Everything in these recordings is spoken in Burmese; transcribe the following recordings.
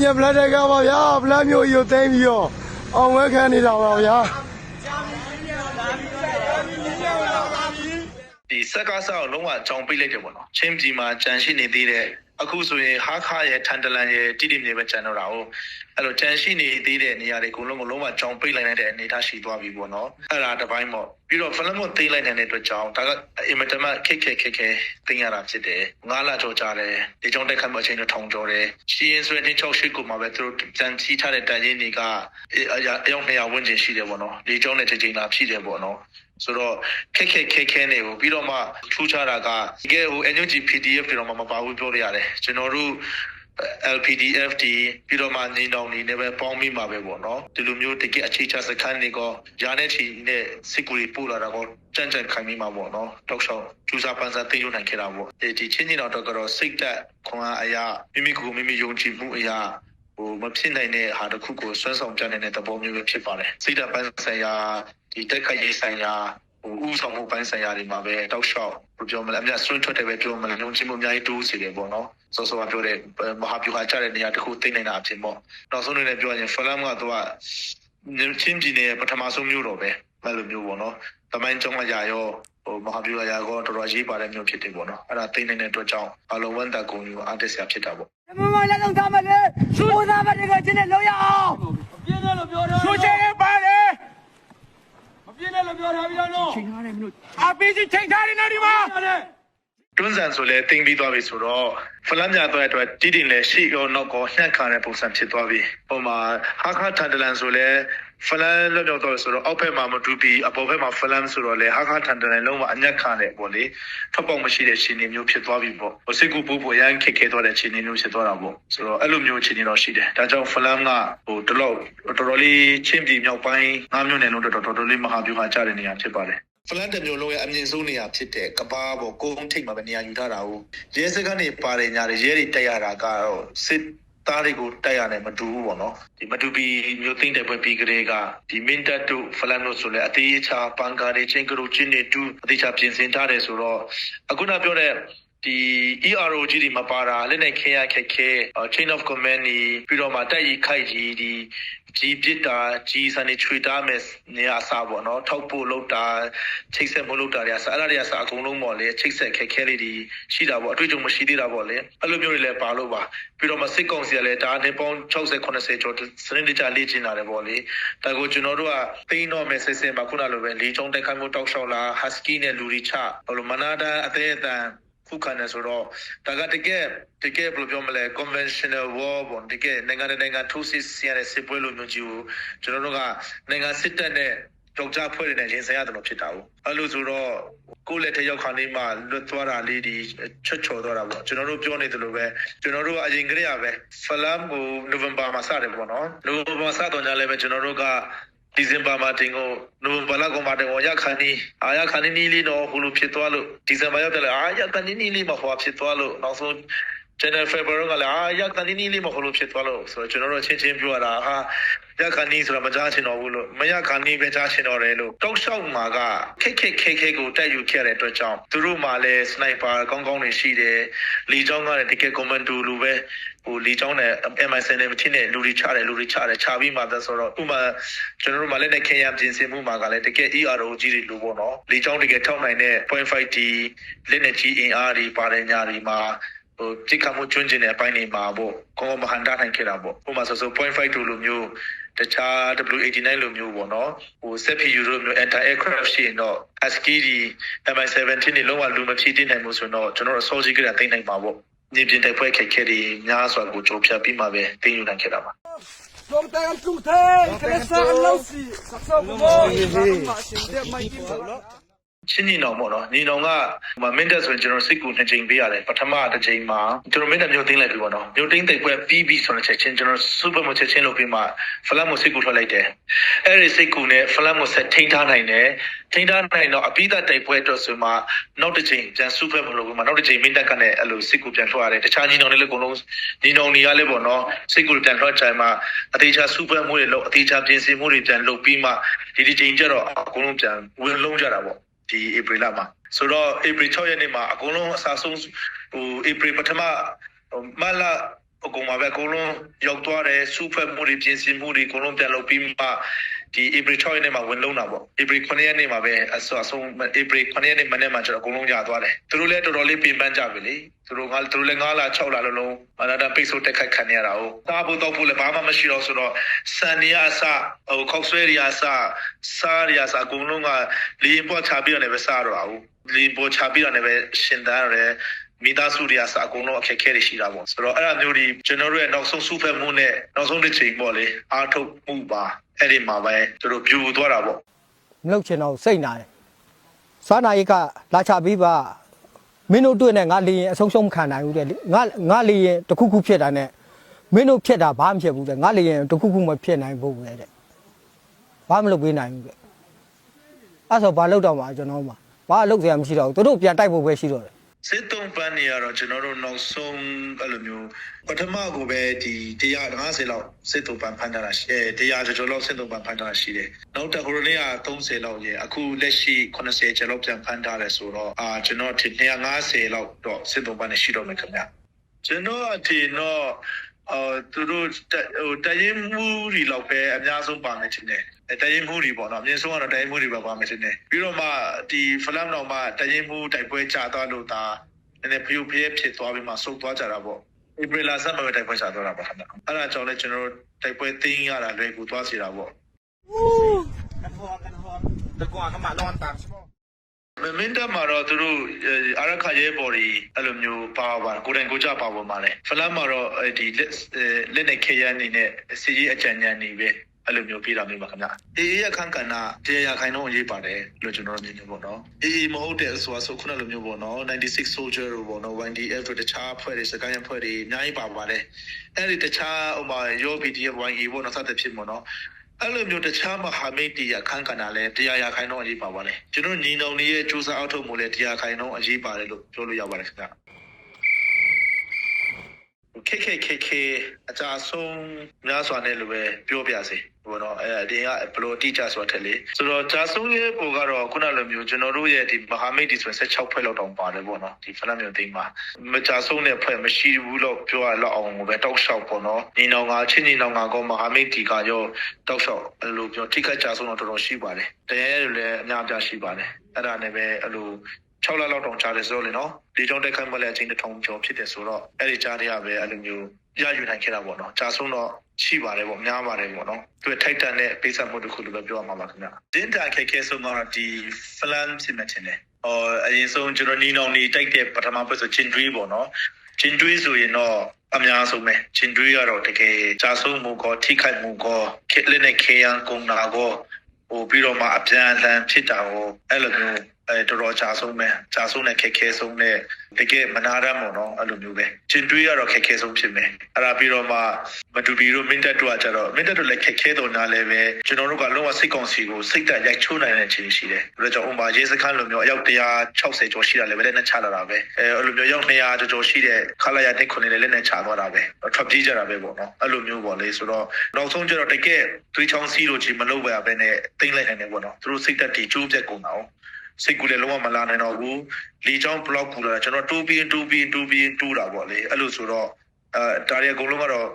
ညက်ပလက်တဲ့ကပါဗျာပလက်မျိုးကြီးကိုသိမ်းပြီးတော့အောင်ဝဲခံနေတာပါဗျာဒီစက်ကားဆောက်လုံးဝကြောင်ပိတ်လိုက်တယ်ပေါ့နော်ချင်းပြည်မှာကြံရှိနေသေးတဲ့ အခုဆိုရင်ဟာခါရဲ့ထန်တလန်ရဲ့တိတိမြေပဲကြံတော့တာဟုတ်အဲ့လိုကြံရှိနေသေးတဲ့နေရာတွေအကုန်လုံးကလုံးဝကြောင်ပိတ်လိုက်တဲ့အနေအထားရှိသွားပြီပေါ့နော်အဲ့ဒါတစ်ပိုင်းပေါ့ပြီးတော့ဖလမွန်သိမ်းလိုက်တဲ့အတွက်ကြောင့်ဒါကအင်မတန်မှခက်ခဲခက်ခဲသိမ်းရတာဖြစ်တယ်ငါးလကြော်ကြတယ်ဒီကြောင့်တက်ခတ်မအချိန်တော့ထောင်ကျော်တယ်ရှီရင်ဆိုရင်6ရှိကိုမှပဲသူတို့ကြံချီထားတဲ့တန်ရင်းတွေကအအယောက်200ဝန်းကျင်ရှိတယ်ပေါ့နော်ဒီကြောင့်နဲ့ချိန်ချိန်လာဖြစ်တယ်ပေါ့နော် ဆိုတော့ခက်ခက်ခဲခဲနေကိုပြီးတော့မှထူးခြားတာကဒီကဲဟို NUG PDF တွေတော့မှမပါဘူးပြောရရတယ်ကျွန်တော်တို့ LPDF ဒီပြီးတော့မှညီနောင်နေနဲ့ပဲပေါင်းမိမှာပဲပေါ့နော်ဒီလိုမျိုးတကယ်အခြေချစခန်းတွေကဂျာနဲ့ချီနဲ့စစ်ကူတွေပို့လာတာကိုကြံ့ကြံ့ခိုင်မိမှာပေါ့နော်တောက်လျှောက်ကျူစာပန်းစာသိရုံနိုင်ခဲ့တာပေါ့ဒီဒီချင်းညီနောင်တော့ကတော့စိတ်သက်ခွန်အားအရာမိမိကိုယ်မိမိယုံကြည်မှုအရာဟိုမဖြစ်နိုင်တဲ့ဟာတစ်ခုကိုဆွဲဆောင်ပြနေတဲ့သဘောမျိုးပဲဖြစ်ပါတယ်စိတ်ဓာတ်ပန်းဆိုင်ရာ ဒီတက်ခိုက်ရေးဆိုင်ရာဟိုဥဆောင်မှုပိုင်းဆိုင်ရာတွေမှာပဲတောက်လျှောက်ဘယ်ပြောမလဲအများဆွန့်ထွက်တယ်ပဲပြောမလဲညုံချင်းမှုအများကြီးတိုးစီတယ်ပေါ့နော်စောစောကပြောတဲ့မဟာဗျူဟာကျတဲ့နေရာတစ်ခုသိနေတာအဖြစ်ပေါ့နောက်ဆုံးအနေနဲ့ပြောရင်ဖလမ်ကတော့ချင်းပြည်နယ်ပထမဆုံးမြို့တော်ပဲအဲ့လိုမျိုးပေါ့နော်တမိုင်းကျောင်းအရာရောဟိုမဟာဗျူဟာရာကောတော်တော်ရေးပါတဲ့မြို့ဖြစ်တယ်ပေါ့နော်အဲ့ဒါသိနေတဲ့အတွက်ကြောင့်အလုံးဝန်းတကုံယူအားတက်စရာဖြစ်တာပေါ့မမလည်းလုံးသားမလဲရှူသားမတွေကချင်းနဲ့လုံးရအောင်ပြင်းတယ်လို့ပြောထားရှူချင် ပါတယ်မပြင်းတယ်လို့ပြောထားပြီးတော့နော်ချိန်ထားတယ်မလို့အပီးကြီးချိန်ထားတယ်နော်ဒီမှာရတယ်တွန်းဆန်ဆိုလဲတင်းပြီးသွားပြီဆိုတော့ဖလမ်းမြတော့အတွက်တီးတင်လဲရှိရောနောက်ကောနှက်ခါတဲ့ပုံစံဖြစ်သွားပြီ။ပုံမှာဟာခါထန်တလန်ဆိုလဲ ဖလမ်းလွတ်မြောက်တော့ဆိုတော့အောက်ဘက်မှာမတူပြီးအပေါ်ဘက်မှာဖလမ်းဆိုတော့လဲဟာခါထန်တလန်လုံးဝအညက်ခါတဲ့ပေါ့လေထွက်ပေါက်မရှိတဲ့ရှင်နေမျိုးဖြစ်သွားပြီပေါ့။ဟိုစိတ်ကူပူပူရမ်းခက်ခဲသွားတဲ့ရှင်နေမျိုးဖြစ်သွားတာပေါ့။ဆိုတော့အဲ့လိုမျိုးရှင်နေတော့ရှိတယ်။ဒါကြောင့်ဖလမ်းကဟိုတလို့တော်တော်လေးချင်းပြည်မြောက်ပိုင်းငါးမျိုးနယ်လုံးတော်တော်တော်လေးမဟာဗျူဟာကျတဲ့နေရာဖြစ်ပါတယ်။ဖလန်တမျိုးလုံးရဲ့အမြင့်ဆုံးနေရာဖြစ်တဲ့ကဘာပေါ်ကုန်းထိပ်မှာပဲနေရာယူထားတာဟုတ်ရဲစခန်းနေပါတယ်ညာတွေရဲတွေတက်ရတာကတော့စစ် သားတွေကိုတက်ရတယ်မတူဘူးပေါ့နော်ဒီမတူပီမျိုးသိမ့်တဲ့ဘက်ပြီးကလေးကဒီမင်တက်တို့ဖလန်တို့ဆိုလဲအသေးချာပန်ကာတွေချင်းကရုချင်းတွေတူအသေးချာပြင်ဆင်ထားတယ်ဆိုတော့အခုနပြောတဲ့ ဒီ ERO ကြီးဒီမပါတာလက်နဲ့ခင်းရခက်ခဲ chain of command นี่ပြီးတော့မှတက်ရီခိုက်ကြီးဒီကြီးပစ်တာကြီးစနေချွေတာမယ်နေရာစားပေါ့နော်ထောက်ဖို့လောက်တာချိတ်ဆက်မလုပ်တာတွေအစားအဲ့ဒါတွေအစားအကုန်လုံးပေါ့လေချိတ်ဆက်ခက်ခဲလေးတွေရှိတာပေါ့အတွေ့အကြုံမရှိသေးတာပေါ့လေအဲ့လိုမျိုးတွေလည်းပါလို့ပါပြီးတော့မှစစ်ကောင်စီကလည်းဒါနေပေါင်း60 80ကျော်စနစ်တကျလေ့ကျင့်လာတယ်ပေါ့လေဒါကိုကျွန်တော်တို့ကသိန်းတော့မယ်စစ်စစ်မှာခုနလိုပဲလေချောင်းတိုက်ခိုက်မှုတောက်လျှောက်လာ husky နဲ့လူရီချဟိုလိုမနာတာအသေးအတန် ခုခံနေဆိုတော့ဒါကတကယ်တကယ်ဘယ်လိုပြောမလဲ conventional war ပေါ့တကယ်နိုင်ငံနဲ့နိုင်ငံထိုးစစ်ဆင်ရတဲ့စစ်ပွဲလိုမျိုးကြီးကိုကျွန်တော်တို့ကနိုင်ငံစစ်တပ်နဲ့ကြောက်ကြဖွဲ့နေတဲ့ရင်ဆိုင်ရတယ်လို့ဖြစ်တာဘူးအဲ့လိုဆိုတော့ကိုယ့်လက်ထက်ရောက်ခါနေမှလွတ်သွားတာလေးဒီချွတ်ချော်သွားတာပေါ့ကျွန်တော်တို့ပြောနေတယ်လို့ပဲကျွန်တော်တို့ကအရင်ကတည်းကပဲဖလမ်ကိုနိုဝင်ဘာမှာစတယ်ပေါ့နော်နိုဝင်ဘာစတော့ညလည်းပဲကျွန်တော်တို့က ဒီဇင်ဘာမှာတင်ကိုနိုဝင်ဘာလကောင်မှာတင်ကိုရခါနီအာရခါနီနီလေးတော့ဟိုလိုဖြစ်သွားလို့ဒီဇင်ဘာရောက်တယ်လေအာရခါနီနီလေးမဟိုဖြစ်သွားလို့နောက်ဆုံး January February ကလည်းအာရခါနီနီလေးမဟိုလိုဖြစ်သွားလို့ဆိုတော့ကျွန်တော်တို့ချင်းချင်းပြောရတာဟာ ရခါနီဆိုတာမကြားချင်တော့ဘူးလို့မရခါနီပဲကြားချင်တော့တယ်လို့တောက်လျှောက်မှာကခက်ခက်ခဲခဲကိုတက်ယူခဲ့တဲ့အတွက်ကြောင့်သူတို့မှလည်းစနိုက်ပါကောင်းကောင်းတွေရှိတယ်လီချောင်းကလည်းတကယ်ကွန်မန်ဒိုလိုပဲဟိုလီချောင်းနဲ့ MI7 နဲ့မထင်းတဲ့လူတွေချတယ်လူတွေချတယ်ချပြီးမှသက်ဆိုတော့ဥပမာကျွန်တော်တို့မှလည်းနဲ့ခင်ရပြင်ဆင်မှုမှာကလည်းတကယ် ERO ကြီးတွေလိုပေါ့နော်လီချောင်းတကယ်ထောက်နိုင်တဲ့ .5D လက်နဲ့ကြီးအင်အားတွေပါတယ်ညာတွေမှာဟိုတိခါမှုကျွန်းကျင်တဲ့အပိုင်းတွေမှာပေါ့ကောင်းကောင်းမဟန်တာနိုင်ခဲ့တာပေါ့ဥပမာဆိုဆို .5 တို့လိုမျိုး တခြား W89 လိုမျိုးပေါ့နော်ဟို ZPU တို့မျိုး anti aircraft ရှိရင်တော့ ASCII ဒီ MI17 တွေလုံးဝလူမဖြည့်တင်းနိုင်မှုဆိုတော့ကျွန်တော်တို့ soldier ကတိတ်နိုင်ပါပေါ့နေပြင်တိုက်ပွဲခက်ခဲတွေများစွာကိုကြိုးဖြတ်ပြီးမှပဲတင်းယူနိုင်ခဲ့တာပါလုံးတယ်ကုတဲ့ကလေးစားလို့စီဆ က်ဆောက်ဘောမရှင်တဲ့မိုက်ကြီးလို့ချင်းညီနောင်ပေါ့နော်ညီနောင်ကဟိုမင်းတက်ဆိုရင်ကျွန်တော်စိတ်ကူနှစ်ချိန်ပေးရတယ်ပထမတစ်ချိန်မှာကျွန်တော်မင်းတက်မျိုးသိမ်းလိုက်ပြီပေါ့နော်မျိုးသိမ်းတိတ်ပွဲပြီးပြီးဆိုတဲ့ချက်ချင်းကျွန်တော်စူပါမချက်ချင်းလုပ်ပြီးမှဖလတ်မိုစိတ်ကူထွက်လိုက်တယ်အဲ့ဒီစိတ်ကူနဲ့ဖလတ်မိုဆက်ထိန်းထားနိုင်တယ်ထိန်းထားနိုင်တော့အပိသက်တိတ်ပွဲအတွက်ဆိုမှနောက်တစ်ချိန်ပြန်စူပါမလုပ်ပြီးမှနောက်တစ်ချိန်မင်းတက်ကနဲ့အဲ့လိုစိတ်ကူပြန်ထွက်ရတယ်တခြားညီနောင်တွေလည်းအကုန်လုံးညီနောင်တွေကလည်းပေါ့နော်စိတ်ကူပြန်ထွက်ကြမှာအသေးချာစူပါမှုတွေလုပ်အသေးချာပြင်ဆင်မှုတွေပြန်လုပ်ပြီးမှဒီဒီချိန်ကျတော့အကုန်လုံးပြန်ဝင်လုံးကြတာပေါ့ ဒီဧပြီလမှာဆိုတော့ဧပြီ6ရက်နေ့မှာအကုန်လုံးအစားဆုံးဟိုဧပြီပထမဟိုမလဟအကုန်ပါပဲအကုန်လုံးရောက်သွားတယ်စူဖက်မှုတွေပြင်ဆင်မှုတွေအကုန်လုံးပြန်လုပ်ပြီးမှ ဒီ April 6ရက်နေ့မှာဝင်လုံးတာပေါ့ April 9ရက်နေ့မှာပဲအစောအဆုံး April 9ရက်နေ့မနေ့မှာကျွန်တော်အကုန်လုံးရသွားတယ်သူတို့လည်းတော်တော်လေးပြင်ပန်းကြပြီလေသူတို့ကသူတို့လည်း9လ6လလုံးလုံးအနာတပိတ်ဆို့တက်ခတ်ခံရတာ哦သားဖို့တော့ဖို့လည်းဘာမှမရှိတော့ဆိုတော့စန်နီယာအစဟိုခောက်ဆွဲရီယာအစစားရီယာအစအကုန်လုံးကလီရင်ပေါ်ချပြီးတော့လည်းပဲစားတော့အောင်လီရင်ပေါ်ချပြီးတော့လည်းပဲရှင်တန်းရတယ်မိသားစုတွေကစအကုန်လုံးအခက်အခဲတွေရှိတာပေါ့ဆိုတော့အဲ့ဒါမျိုးတွေကျွန်တော်တို့ရဲ့နောက်ဆုံးစုဖက်မှုနဲ့နောက်ဆုံးတစ်ချိန်ပေါ့လေအားထုတ်မှုပါ အဲ့ဒီမှာပဲသူတို့ပြူသွားတာပေါ့မလုပ်ချင်တော့စိတ်နာတယ်စွာနာရိတ်ကလာချပြီးပါမင်းတို့တွေ့နဲ့ငါလေရင်အဆုံးရှုံးမခံနိုင်ဘူးတဲ့ငါငါလေရင်တစ်ခုခုဖြစ်တာနဲ့မင်းတို့ဖြစ်တာဘာမှဖြစ်ဘူးတဲ့ငါလေရင်တစ်ခုခုမဖြစ်နိုင်ဘူးပဲတဲ့ဘာမှမလုပ်ပေးနိုင်ဘူးတဲ့အဲ့ဆိုဘာလုပ်တော့မှာကျွန်တော်မှာဘာလုပ်စရာမရှိတော့ဘူးသူတို့ပြန်တိုက်ဖို့ပဲရှိတော့တယ် စစ်တုံးပန်းနေရတော့ကျွန်တော်တို့နောက်ဆုံးအဲ့လိုမျိုးပထမကိုပဲဒီ150လောက်စစ်တုံးပန်းဖန်ထားတာရှိတယ်တရားကျော်ကျော်လောက်စစ်တုံးပန်းဖန်ထားတာရှိတယ်နောက်တစ်ခါရိုလေးက30လောက်ရေအခုလက်ရှိ80ကျော်လောက်ပြန်ဖန်ထားတယ်ဆိုတော့အာကျွန်တော်ထင်250လောက်တော့စစ်တုံးပန်းနေရှိတော့မယ်ခင်ဗျကျွန်တော်အထင်တော့ အော်သူတို့တက်ဟိုတရင်မှုတွေလောက်ပဲအများဆုံးပါမယ်ထင်တယ်အဲတရင်မှုတွေပေါ့နော်အမြင့်ဆုံးကတော့တရင်မှုတွေပဲပါမယ်ထင်တယ်ပြီးတော့မှဒီဖလမ်တော်မှတရင်မှုတိုက်ပွဲကြာသွားလို့ဒါနည်းနည်းဖျူဖျဲဖြစ်သွားပြီးမှဆုတ်သွားကြတာပေါ့ဧပြီလဆန်းမှာပဲတိုက်ပွဲကြာသွားတာပါခင်ဗျအဲ့ဒါကြောင့်လည်းကျွန်တော်တို့တိုက်ပွဲသိမ်းရတာလွယ်ကူသွားစေတာပေါ့မ မင်းတက်မှာတော့သူတို့အဲအာရခရဲဘော်တွေအဲ့လိုမျိုးပါပါကိုယ်တိုင်ကိုယ်ကြပါပေါ်မှာလေဖလမ်းမှာတော့အဲဒီလက်အဲလက်နဲ့ခေရန်နေနဲ့စီကြီးအကြံဉာဏ်နေပဲအဲ့လိုမျိုးပြတာမျိုးပါခင်ဗျအေးအေးအခန်းကဏ္ဍတရားရခိုင်တော့ရေးပါတယ်လို့ကျွန်တော်မြင်နေပေါ့နော်အေးအေးမဟုတ်တဲ့ဆိုဆိုခုနလိုမျိုးပေါ့နော်96 soldier လို့ပေါ့နော် YDF တို့တခြားဖွဲ့တွေစကိုင်းဖွဲ့တွေအများကြီးပါပါတယ်အဲ့ဒီတခြားဟိုမှာရော PDF YE ပေါ့နော်စသဖြင့်ပေါ့နော် အဲ့လိုမျိုးတခြားမဟာမိတ်တီရခန်းကဏ္ဍလဲတရားရခိုင်တော့အရေးပါပါတယ်ကျွန်တော်ညီနောင်တွေရဲ့စူးစမ်းအောက်ထုတ်မှုလဲတရားခိုင်တော့အရေးပါတယ်လို့ပြောလို့ရပါတယ်ခင်ဗျ ခက်ခက်ခက်ခက်အကြဆုံးများစွာနဲ့လိုပဲပြောပြစေဘောနော်အဲဒီကဘလို့တိကျဆိုတာထက်လေဆိုတော့ဂျာဆုံးရဲ့ပုံကတော့ခုနလိုမျိုးကျွန်တော်တို့ရဲ့ဒီမဟာမိတ်တီဆိုရင်16ဖွဲ့လောက်တောင်ပါတယ်ပေါ့နော်ဒီဖလတ်မျိုးသိမ်းမှာမဂျာဆုံးတဲ့ဖွဲ့မရှိဘူးလို့ပြောရတော့အောင်ပဲတောက်လျှောက်ပေါ့နော်ညီနောင်ကချင်းညီနောင်ကကောမဟာမိတ်တီကရောတောက်လျှောက်အဲ့လိုပြောထိခိုက်ဂျာဆုံးတော့တော်တော်ရှိပါတယ်တရားရလည်းအများအပြားရှိပါတယ်အဲ့ဒါနဲ့ပဲအဲ့လို 6လလောက်တောင်ကြားတယ်ဆိုတော့လေနော်ဒီကြောင့်တက်ခိုင်းမလဲအချိန်တစ်ထုံကျော်ဖြစ်တယ်ဆိုတော့အဲ့ဒီကြားတွေကပဲအဲ့လိုမျိုးရယူနိုင်ခဲ့တာပေါ့နော်ဂျာဆုံးတော့ရှိပါတယ်ပေါ့များပါတယ်ပေါ့နော်သူထိုက်တန်တဲ့ပေးဆက်မှုတစ်ခုလို့ပဲပြောရမှာပါခင်ဗျဒင်းတာခက်ခဲဆုံးကတော့ဒီဖလန်ဖြစ်မှတင်တယ်ဟောအရင်ဆုံးကျွန်တော်နီနောင်နီတိုက်တဲ့ပထမပွဲဆိုချင်းတွေးပေါ့နော်ချင်းတွေးဆိုရင်တော့အများဆုံးပဲချင်းတွေးကတော့တကယ်ဂျာဆုံးမှုကောထိခိုက်မှုကောခက်လက်နဲ့ခေယံကုန်တာကောဟိုပြီးတော့မှအပြန်အလှန်ဖြစ်တာကိုအဲ့လိုမျိုး အဲတော်တော်ကြာဆုံးပဲကြာဆုံးနဲ့ခက်ခဲဆုံးနဲ့တကယ်မနာရမို့နော်အဲ့လိုမျိုးပဲချင်းတွေးရတော့ခက်ခဲဆုံးဖြစ်မယ်အဲ့ဒါပြီးတော့မှမတူဘီတို့မင်းတက်တို့ကကြတော့မင်းတက်တို့လည်းခက်ခဲတော့နားလည်းပဲကျွန်တော်တို့ကလုံးဝစိတ်ကောင်းစီကိုစိတ်တက်ရိုက်ချိုးနိုင်တဲ့ခြင်းရှိတယ်ဒါကြောင့်ဥပမာရေးစခန်းလိုမျိုးအယောက်160ကျော်ရှိတာလည်းပဲလက်နဲ့ချလာတာပဲအဲအဲ့လိုမျိုးရောက်200ကျော်ကျော်ရှိတဲ့ခလာရတဲ့ခုနှစ်လည်းလက်နဲ့ချသွားတာပဲထွက်ပြေးကြတာပဲပေါ့နော်အဲ့လိုမျိုးပေါ့လေဆိုတော့နောက်ဆုံးကျတော့တကယ်သွေးချောင်းစီးလို့ချီမလုပ်ပါပဲနဲ့တိမ့်လိုက်နိုင်တယ်ပေါ့နော်သူတို့စိတ်တက်တီကျိုးပြက်ကုန်တာ哦 စိတ်ကူလည်းလုံးဝမလာနိုင်တော့ဘူးလေချောင်းဘလော့ကူလာကျွန်တော်တိုးပြီးတိုးပြီးတိုးပြီးတိုးတာပေါ့လေအဲ့လိုဆိုတော့အဲဒါရီအကုန်လုံးကတော့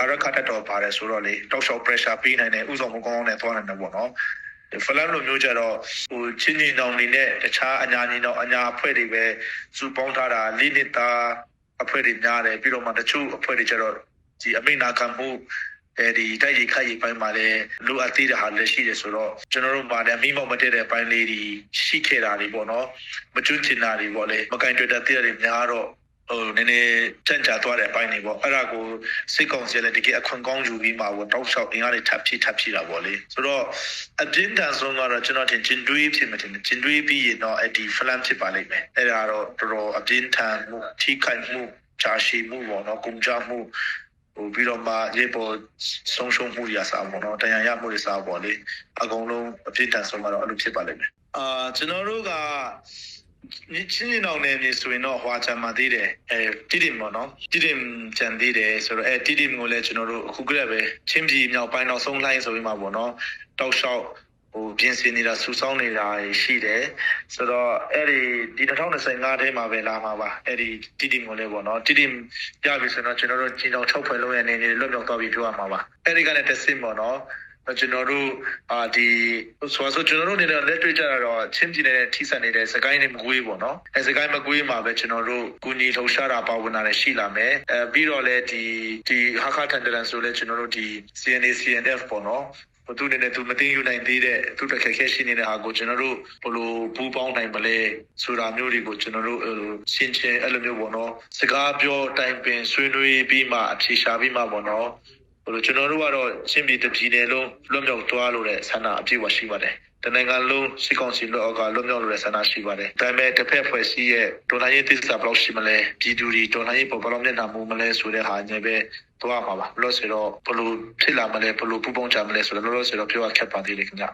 အရခတ်တော့ပါတယ်ဆိုတော့လေတောက်လျှောက် pressure ပေးနိုင်တယ်ဥဆောင်မှုကောင်းကောင်းနဲ့သွားနိုင်တယ်ပေါ့နော်ဖလန်လိုမျိုးကြတော့ဟိုချင်းချင်းတောင်နေနဲ့တခြားအညာညီတော့အညာအဖွဲ့တွေပဲစူပေါင်းထားတာလိနစ်တာအဖွဲ့တွေများတယ်ပြီးတော့မှတချို့အဖွဲ့တွေကြတော့ဒီအမိနာခံမှု အဲဒီတိုက်ရိုက်ခိုက်ရိုက်ပိုင်းမှာလည်းလိုအပ်သေးတဲ့ဟာလည်းရှိတယ်ဆိုတော့ကျွန်တော်တို့မှာလည်းမိမောက်မတည့်တဲ့ပိုင်းလေးတွေရှိခဲ့တာတွေပေါ့နော်မကျွတ်ချင်တာတွေပေါ့လေမကင်တွေ့တဲ့တည့်တဲ့များတော့ဟိုနည်းနည်းကြံ့ကြာသွားတဲ့အပိုင်းတွေပေါ့အဲ့ဒါကိုစိတ်ကောင်းစီလည်းတကယ်အခွင့်ကောင်းယူပြီးမှပေါ့တောက်လျှောက်အင်အားတွေထပ်ဖြည့်ထပ်ဖြည့်တာပေါ့လေဆိုတော့အပြင်းထန်ဆုံးကတော့ကျွန်တော်ထင်ဂျင်တွေးဖြစ်မှတင်ဂျင်တွေးပြီးရင်တော့အဲ့ဒီဖလန်ဖြစ်ပါလိမ့်မယ်အဲ့ဒါတော့တော်တော်အပြင်းထန်မှုထိခိုက်မှုချာရှိမှုပေါ့နော်ကုန်ကြမှု ဟိုပြီးတော့မှရေပေါ်ဆုံးရှုံးမှုတွေအစားပေါ့နော်တရားရမှုတွေစားပေါ့လေအကုန်လုံးအပြစ်ဒဏ်ဆုံးကတော့အဲ့လိုဖြစ်ပါလိမ့်မယ်အာကျွန်တော်တို့ကညချင်းအောင်နေနေဆိုရင်တော့ဟွာချာမှသေးတယ်အဲတိတိမ်ပေါ့နော်တိတိမ်ကြံသေးတယ်ဆိုတော့အဲတိတိမ်ကိုလည်းကျွန်တော်တို့အခုကလည်းပဲချင်းပြည်မြောက်ပိုင်းတော့ဆုံးလိုက်ဆိုပြီးမှပေါ့နော်တောက်လျှောက် ဟဟိုပြင်ဆင်နေတာစူဆောင်းနေတာရှိတယ်ဆိုတော့အဲ့ဒီဒီ2025ထဲမှာပဲလာမှာပါအဲ့ဒီတီတီကိုလည်းပေါ့နော်တီတီပြပြီဆိုတော့ကျွန်တော်တို့ကျင်းတော်6ဖွဲ့လုံးရဲ့အနေနဲ့လွတ်မြောက်သွားပြီပြောရမှာပါအဲ့ဒီကလည်းတစ်စင်ပေါ့နော်ကျွန်တော်တို့အာဒီဆိုဆိုကျွန်တော်တို့အနေနဲ့လက်တွေ့ကြတာတော့ချင်းပြည်နယ်နဲ့ထိစပ်နေတဲ့စကိုင်းနဲ့မကွေးပေါ့နော်အဲစကိုင်းမကွေးမှာပဲကျွန်တော်တို့ကုညီလှုပ်ရှားတာပါဝင်တာလည်းရှိလာမယ်အဲပြီးတော့လည်းဒီဒီဟာခါထန်တလန်ဆိုလည်းကျွန်တော်တို့ဒီ CNA CNF ပေါ့နော် ဘသူနေနဲ့သူမသိယူနိုင်သေးတဲ့သူတစ်ခက်ခဲရှိနေတဲ့ဟာကိုကျွန်တော်တို့ဘလို့ပူပေါင်းနိုင်မလဲဆိုတာမျိုးတွေကိုကျွန်တော်တို့ရှင်းချင်းအဲ့လိုမျိုးပေါ့နော်စကားပြောတိုင်ပင်ဆွေးနွေးပြီးမှအဖြေရှာပြီးမှပေါ့နော်ဘလို့ကျွန်တော်တို့ကတော့ရှင်းပြည်တပြည်နယ်လုံးလွတ်မြောက်သွားလို့တဲ့ဆန္ဒအပြည့်အဝရှိပါတယ်တနင်္ဂနွေလုံးစစ်ကောင်စီလွတ်အောက်ကလွတ်မြောက်လို့တဲ့ဆန္ဒရှိပါတယ်ဒါပေမဲ့တစ်ဖက်ဖွဲ့စည်းရဲ့ဒေါ်လာရေးသစ္စာဘယ်လောက်ရှိမလဲပြည်သူတွေဒေါ်လာရေးပေါ်ဘယ်လောက်မျက်နှာမူမလဲဆိုတဲ့ဟာညပဲ သွားမှာပါဘလို့ဆိုတော့ဘလို့ဖြစ်လာမလဲဘလို့ပူပေါင်းကြမလဲဆိုတော့လောလောဆယ်တော့ပြောရခက်ပါသေးတယ်ခင်ဗျ